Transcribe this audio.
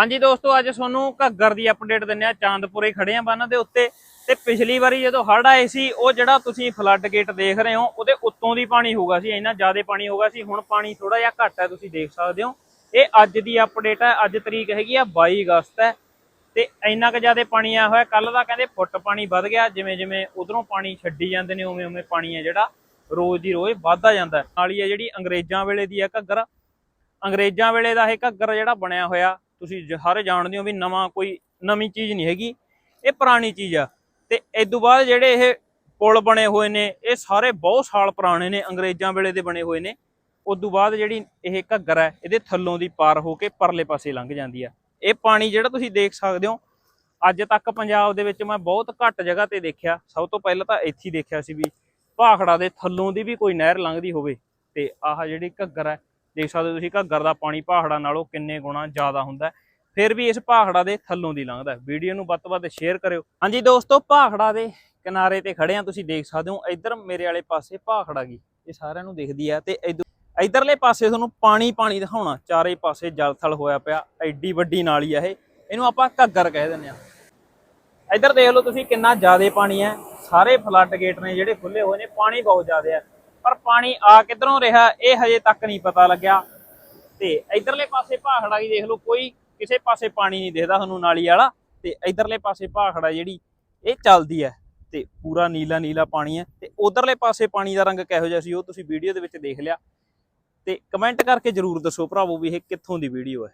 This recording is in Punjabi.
ਹਾਂਜੀ ਦੋਸਤੋ, ਅੱਜ ਤੁਹਾਨੂੰ ਘੱਗਰ ਦੀ ਅਪਡੇਟ ਦਿੰਨੇ ਆ ਚਾਂਦਪੁਰੇ ਖੜੇ ਆ ਬੰਨ ਦੇ ਉੱਤੇ। ਤੇ ਪਿਛਲੀ ਵਾਰੀ ਜਦੋਂ ਹੜ੍ਹ ਆਏ ਸੀ, ਉਹ ਜਿਹੜਾ ਤੁਸੀਂ ਫਲੱਡ ਗੇਟ ਦੇਖ ਰਹੇ ਹੋ, ਉਹਦੇ ਉੱਤੋਂ ਦੀ ਪਾਣੀ ਹੋਊਗਾ ਸੀ, ਇੰਨਾ ਜ਼ਿਆਦਾ ਪਾਣੀ ਹੋਊਗਾ ਸੀ। ਹੁਣ ਪਾਣੀ ਥੋੜਾ ਜਿਹਾ ਘੱਟ ਹੈ, ਤੁਸੀਂ ਦੇਖ ਸਕਦੇ ਹੋ। ਇਹ ਅੱਜ ਦੀ ਅਪਡੇਟ ਹੈ, ਅੱਜ ਤਰੀਕ ਹੈਗੀ ਆ 22 ਅਗਸਤ ਹੈ। ਤੇ ਇੰਨਾ ਕੁ ਜ਼ਿਆਦਾ ਪਾਣੀ ਆਇਆ ਹੋਇਆ ਕੱਲ ਦਾ ਕਹਿੰਦੇ ਫੁੱਟ ਪਾਣੀ ਵੱਧ ਗਿਆ। ਜਿਵੇਂ ਜਿਵੇਂ ਉਧਰੋਂ ਪਾਣੀ ਛੱਡੀ ਜਾਂਦੇ ਨੇ, ਉਵੇਂ ਉਵੇਂ ਪਾਣੀ ਹੈ ਜਿਹੜਾ, ਰੋਜ਼ ਦੀ ਰੋਜ਼ ਵੱਧਦਾ ਜਾਂਦਾ ਹੈ। ਨਾਲ ਹੀ ਹੈ ਜਿਹੜੀ ਅੰਗਰੇਜ਼ਾਂ ਵੇਲੇ ਦੀ ਹੈ ਘੱਗਰ। ਅੰਗਰੇਜ਼ਾਂ ਵੇਲੇ ਦਾ ਇਹ ਘੱਗਰ ਜਿਹੜਾ ਬਣਿਆ ਹੋਇਆ ਤੁਸੀਂ ਸਾਰੇ ਜਾਣਦੇ ਹੋ ਵੀ ਨਵਾਂ ਕੋਈ ਨਵੀਂ ਚੀਜ਼ ਨਹੀਂ ਹੈਗੀ। ਇਹ ਪੁਰਾਣੀ ਚੀਜ਼ ਆ। ਤੇ ਇਸ ਤੋਂ ਬਾਅਦ ਜਿਹੜੇ ਇਹ ਪੁਲ ਬਣੇ ਹੋਏ ਨੇ, ਇਹ ਸਾਰੇ ਬਹੁਤ ਸਾਲ ਪੁਰਾਣੇ ਨੇ, ਅੰਗਰੇਜ਼ਾਂ ਵੇਲੇ ਦੇ ਬਣੇ ਹੋਏ ਨੇ। ਉਸ ਤੋਂ ਬਾਅਦ ਜਿਹੜੀ ਇਹ ਘੱਗਰ ਹੈ ਇਹਦੇ ਥੱਲੋਂ ਦੀ ਪਾਰ ਹੋ ਕੇ ਪਰਲੇ ਪਾਸੇ ਲੰਘ ਜਾਂਦੀ ਆ। ਇਹ ਪਾਣੀ ਜਿਹੜਾ ਤੁਸੀਂ ਦੇਖ ਸਕਦੇ ਹੋ, ਅੱਜ ਤੱਕ ਪੰਜਾਬ ਦੇ ਵਿੱਚ ਮੈਂ ਬਹੁਤ ਘੱਟ ਜਗ੍ਹਾ ਤੇ ਦੇਖਿਆ। ਸਭ ਤੋਂ ਪਹਿਲਾਂ ਤਾਂ ਇੱਥੇ ਦੇਖਿਆ ਸੀ ਵੀ ਭਾਖੜਾ ਦੇ ਥੱਲੋਂ ਦੀ ਵੀ ਕੋਈ ਨਹਿਰ ਲੰਘਦੀ ਹੋਵੇ। ਤੇ ਆਹ ਜਿਹੜੀ ਘੱਗਰ ਹੈ ਦੇਖ ਸਕਦੇ ਹੋ ਤੁਸੀਂ ਘੱਗਰ ਦਾ ਪਾਣੀ ਭਾਖੜਾ ਨਾਲੋਂ ਕਿੰਨੇ ਗੁਣਾ ਜ਼ਿਆਦਾ ਹੁੰਦਾ ਫਿਰ ਵੀ ਇਸ ਭਾਖੜਾ ਦੇ ਥੱਲੋਂ ਦੀ ਲੰਘਦਾ ਵੀਡੀਓ ਨੂੰ ਵੱਧ ਤੋਂ ਵੱਧ ਸ਼ੇਅਰ ਕਰਿਓ। ਹਾਂਜੀ ਦੋਸਤੋ ਭਾਖੜਾ ਦੇ ਕਿਨਾਰੇ ਤੇ ਖੜੇ ਆ ਤੁਸੀਂ ਦੇਖ ਸਕਦੇ ਹੋ, ਇੱਧਰ ਮੇਰੇ ਵਾਲੇ ਪਾਸੇ ਭਾਖੜਾ ਗਈ ਇਹ ਸਾਰਿਆਂ ਨੂੰ ਦਿਖਦੀ ਆ ਤੇ ਇੱਧਰ ਇਧਰਲੇ ਪਾਸੇ ਤੁਹਾਨੂੰ ਪਾਣੀ ਪਾਣੀ ਦਿਖਾਉਣਾ। ਚਾਰੇ ਪਾਸੇ ਜਲ ਥਲ ਹੋਇਆ ਪਿਆ, ਐਡੀ ਵੱਡੀ ਨਾਲੀ ਆ ਇਹ। ਇਹਨੂੰ ਆਪਾਂ ਘੱਗਰ ਕਹਿ ਦਿੰਦੇ ਆ ਇੱਧਰ ਦੇਖ ਲਓ ਤੁਸੀਂ ਕਿੰਨਾ ਜ਼ਿਆਦਾ ਪਾਣੀ ਹੈ। ਸਾਰੇ ਫਲੱਡ ਗੇਟ ਨੇ ਜਿਹੜੇ ਖੁੱਲੇ ਹੋਏ ਨੇ, ਪਾਣੀ ਬਹੁਤ ਜ਼ਿਆਦਾ ਹੈ। ਪਰ ਪਾਣੀ ਆ ਕਿੱਧਰੋਂ ਰਿਹਾ, ਇਹ ਹਜੇ ਤੱਕ ਨਹੀਂ ਪਤਾ ਲੱਗਿਆ। ਤੇ ਇਧਰਲੇ ਪਾਸੇ ਭਾਖੜਾ ਵੀ ਦੇਖ ਲਓ, ਕੋਈ ਕਿਸੇ ਪਾਸੇ ਪਾਣੀ ਨਹੀਂ ਦਿਖਦਾ ਤੁਹਾਨੂੰ ਨਾਲੀ ਵਾਲਾ। ਤੇ ਇਧਰਲੇ ਪਾਸੇ ਭਾਖੜਾ ਜਿਹੜੀ, ਇਹ ਚੱਲਦੀ ਹੈ। ਤੇ ਪੂਰਾ ਨੀਲਾ ਨੀਲਾ ਪਾਣੀ ਹੈ। ਤੇ ਉਧਰਲੇ ਪਾਸੇ ਪਾਣੀ ਦਾ ਰੰਗ ਕਿਹੋ ਜਿਹਾ ਸੀ, ਉਹ ਤੁਸੀਂ ਵੀਡੀਓ ਦੇ ਵਿੱਚ ਦੇਖ ਲਿਆ। ਤੇ ਕਮੈਂਟ ਕਰਕੇ ਜਰੂਰ ਦੱਸੋ ਭਰਾਵੋ ਵੀ ਇਹ ਕਿੱਥੋਂ ਦੀ ਵੀਡੀਓ ਹੈ।